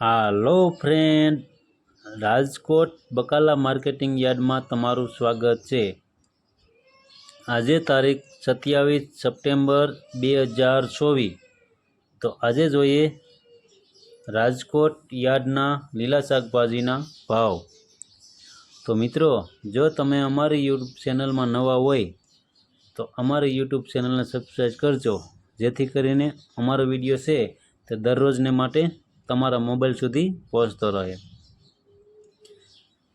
હાલો friend, Rajkot બકાલા marketing યાર્ડમાં તમારું સ્વાગત છે. આજે તારીખ સત્યાવીસ સપ્ટેમ્બર બે હજાર ચોવીસ. તો આજે જોઈએ રાજકોટ યાર્ડના લીલા શાકભાજીના ભાવ. તો મિત્રો, જો તમે અમારી યુટ્યુબ ચેનલમાં નવા હોય, તો અમારી યુટ્યુબ ચેનલને સબસ્ક્રાઈબ કરજો. જેથી કરીને અમારો વીડિયો છે તે દરરોજને માટે તમારા મોબાઈલ સુધી પહોંચતો રહે.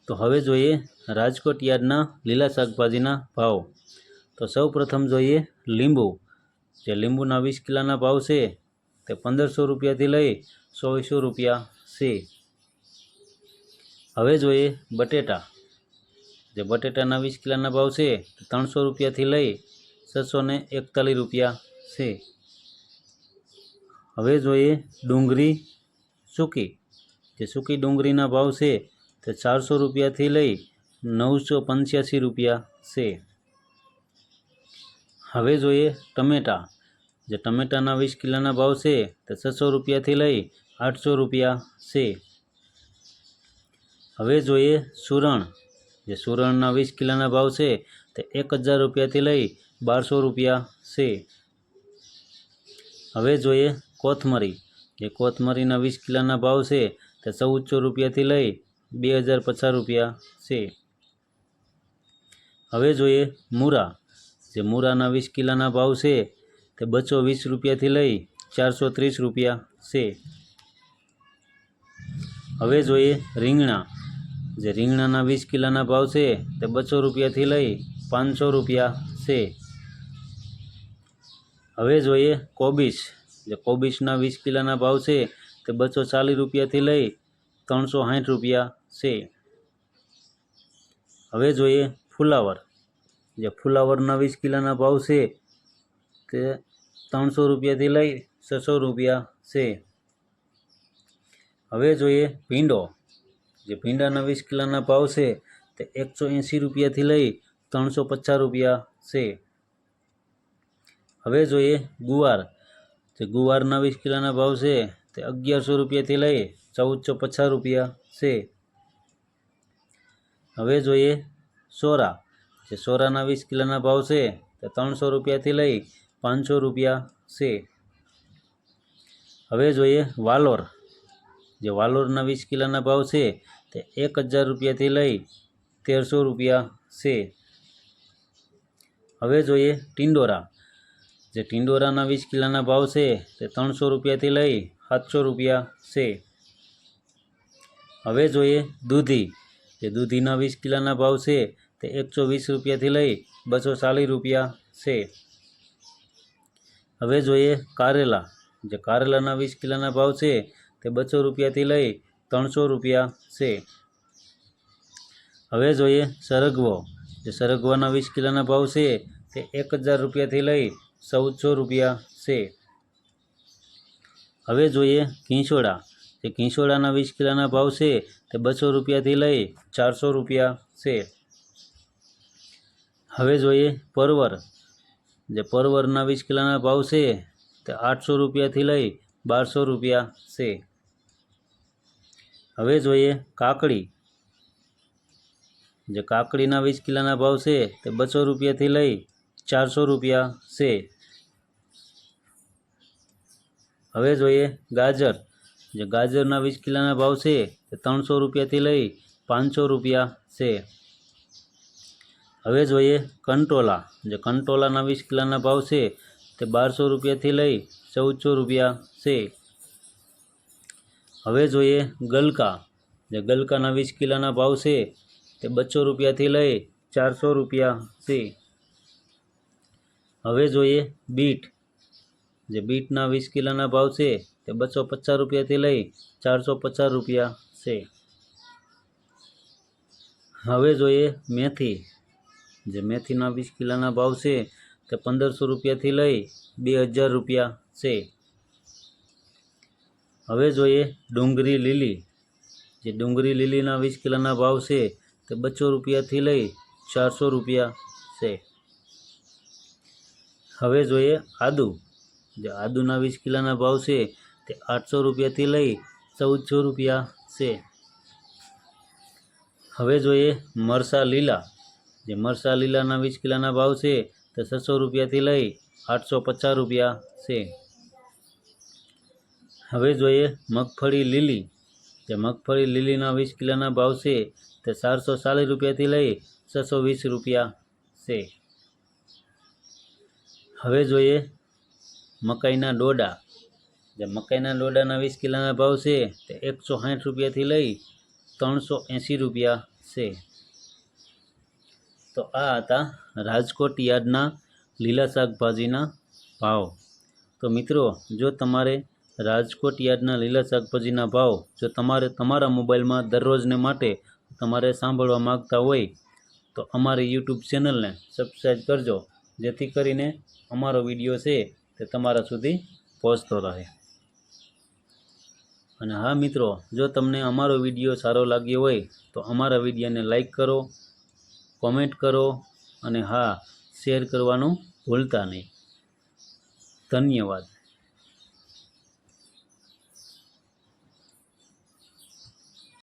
તો હવે જોઈએ રાજકોટ યાર્ડના લીલા શાકભાજીના ભાવ. તો સૌ પ્રથમ જોઈએ લીંબુ. જે લીંબુના વીસ કિલોના ભાવ છે, તે પંદરસો રૂપિયાથી લઈ ચોવીસો રૂપિયા છે. હવે જોઈએ બટેટા. જે બટેટાના વીસ કિલોના ભાવ છે, તે ત્રણસો રૂપિયાથી લઈ છસો એકતાલીસ રૂપિયા છે. હવે જોઈએ ડુંગળી. સૂકી. જે સૂકી ડુંગળીના ભાવ છે તે ચારસો રૂપિયાથી લઈ નવસો પંચ્યાસી રૂપિયા છે. હવે જોઈએ ટમેટાં. જે ટમેટાના વીસ કિલોના ભાવ છે તે છસો રૂપિયાથી લઈ આઠસો રૂપિયા છે. હવે જોઈએ સુરણ. જે સુરણના વીસ કિલોના ભાવ છે તે એક હજાર રૂપિયાથી લઈ બારસો રૂપિયા છે. હવે જોઈએ કોથમરી. જે કોથમરીના વીસ કિલોના ભાવ છે, તે ચૌદસો રૂપિયાથી લઈ બે હજાર પચાસ રૂપિયા છે. હવે જોઈએ મૂરા. જે મૂરાના વીસ કિલોના ભાવ છે, તે બસો વીસ રૂપિયાથી લઈ ચારસો ત્રીસ રૂપિયા છે. હવે જોઈએ રીંગણા. જે રીંગણાના વીસ કિલોના ભાવ છે, તે બસો રૂપિયાથી લઈ પાંચસો રૂપિયા છે. હવે જોઈએ કોબીસ જે કોબીસના વીસ કિલોના ભાવ છે તે બસો ચાલીસ રૂપિયાથી લઈ ત્રણસો સાઠ રૂપિયા છે. હવે જોઈએ ફુલાવર. જે ફુલાવરના વીસ કિલોના ભાવ છે તે ત્રણસો રૂપિયાથી લઈ છસો રૂપિયા છે. હવે જોઈએ ભીંડો. જે ભીંડાના વીસ કિલોના ભાવ છે તે એકસો એંસી રૂપિયાથી લઈ ત્રણસો પચાસ રૂપિયા છે. હવે જોઈએ ગુવાર. જે ગુવારના વીસ કિલોના ભાવ છે તે અગિયારસો રૂપિયાથી લઈ ચૌદસો પચાસ રૂપિયા છે. હવે જોઈએ સોરા. જે સોરાના વીસ કિલોના ભાવ છે તે ત્રણસો રૂપિયાથી લઈ પાંચસો રૂપિયા છે. હવે જોઈએ વાલોર. જે વાલોરના વીસ કિલોના ભાવ છે તે એક હજાર રૂપિયાથી લઈ તેરસો રૂપિયા છે. હવે જોઈએ ટિંડોરા. જે ટિંડોરાના વીસ કિલોના ભાવ છે, તે ત્રણસો રૂપિયાથી લઈ સાતસો રૂપિયા છે. હવે જોઈએ દૂધી. જે દૂધીના વીસ કિલોના ભાવ છે, તે એકસો વીસ રૂપિયાથી લઈ બસો ચાલીસ રૂપિયા છે. હવે જોઈએ કારેલા. જે કારેલાના વીસ કિલોના ભાવ છે, તે બસો રૂપિયાથી લઈ ત્રણસો રૂપિયા છે. હવે જોઈએ સરગવો. જે સરગવાના વીસ કિલોના ભાવ છે, તે એક હજાર રૂપિયાથી લઈ ચૌદસો રૂપિયા છે. હવે જોઈએ ઘીંસોડા જે ઘીંસોડાના વીસ કિલોના ભાવ છે તે બસો રૂપિયાથી લઈ ચારસો રૂપિયા છે. હવે જોઈએ પરવર. જે પરવરના વીસ કિલોના ભાવ છે તે આઠસો રૂપિયાથી લઈ બારસો રૂપિયા છે. હવે જોઈએ કાકડી. જે કાકડીના વીસ કિલોના ભાવ છે તે બસો રૂપિયાથી લઈ ચારસો રૂપિયા છે. હવે જોઈએ ગાજર. જે ગાજરના વીસ કિલોના ભાવ છે તે ત્રણસો રૂપિયાથી લઈ પાંચસો રૂપિયા છે. હવે જોઈએ કંટોલા. જે કંટોલાના વીસ કિલોના ભાવ છે તે બારસો રૂપિયાથી લઈ ચૌદસો રૂપિયા છે. હવે જોઈએ ગલકા. જે ગલકાના વીસ કિલોના ભાવ છે તે બસો રૂપિયાથી લઈ ચારસો રૂપિયા છે. હવે જોઈએ બીટ. જે બીટના વીસ કિલોના ભાવ છે, તે બસો પચાસ રૂપિયાથી લઈ ચારસો પચાસ રૂપિયા છે. હવે જોઈએ મેથી. જે મેથીના વીસ કિલોના ભાવ છે, તે પંદરસો રૂપિયાથી લઈ બે હજાર રૂપિયા છે. હવે જોઈએ ડુંગળી લીલી. જે ડુંગળી લીલીના વીસ કિલોના ભાવ છે, તે બસો રૂપિયાથી લઈ ચારસો રૂપિયા છે. હવે જોઈએ આદુ. જે આદુના વીસ કિલોના ભાવ છે તે આઠસો રૂપિયાથી લઈ ચૌદસો રૂપિયા છે. હવે જોઈએ મરસા લીલા. જે મરસા લીલાના વીસ કિલોના ભાવ છે તે છસો રૂપિયાથી લઈ આઠસો પચાસ રૂપિયા છે. હવે જોઈએ મગફળી લીલી. જે મગફળી લીલીના વીસ કિલોના ભાવ છે તે ચારસો ચાલીસ રૂપિયાથી લઈ છસો વીસ રૂપિયા છે. હવે જોઈએ મકાઈના ડોડા. જે મકાઈના ડોડાના વીસ કિલોના ભાવ છે તે એકસો સાઠ રૂપિયાથી લઈ ત્રણસો એંસી રૂપિયા છે. તો આ હતા રાજકોટ યાર્ડના લીલા શાકભાજીના ભાવ. તો મિત્રો, જો તમારે રાજકોટ યાર્ડના લીલા શાકભાજીના ભાવ, જો તમારે તમારા મોબાઈલમાં દરરોજને માટે તમારે સાંભળવા માગતા હોય, તો અમારી યુટ્યુબ ચેનલને સબસ્ક્રાઈબ કરજો. જેથી કરીને અમારો વીડિયો છે તે તમારા સુધી પહોંચતો રહે. અને હા મિત્રો, જો તમને અમારો વીડિયો સારો લાગ્યો હોય, તો અમારા વિડીયોને લાઈક કરો, કોમેન્ટ કરો, અને હા, શેર કરવાનું ભૂલતા નહીં. ધન્યવાદ.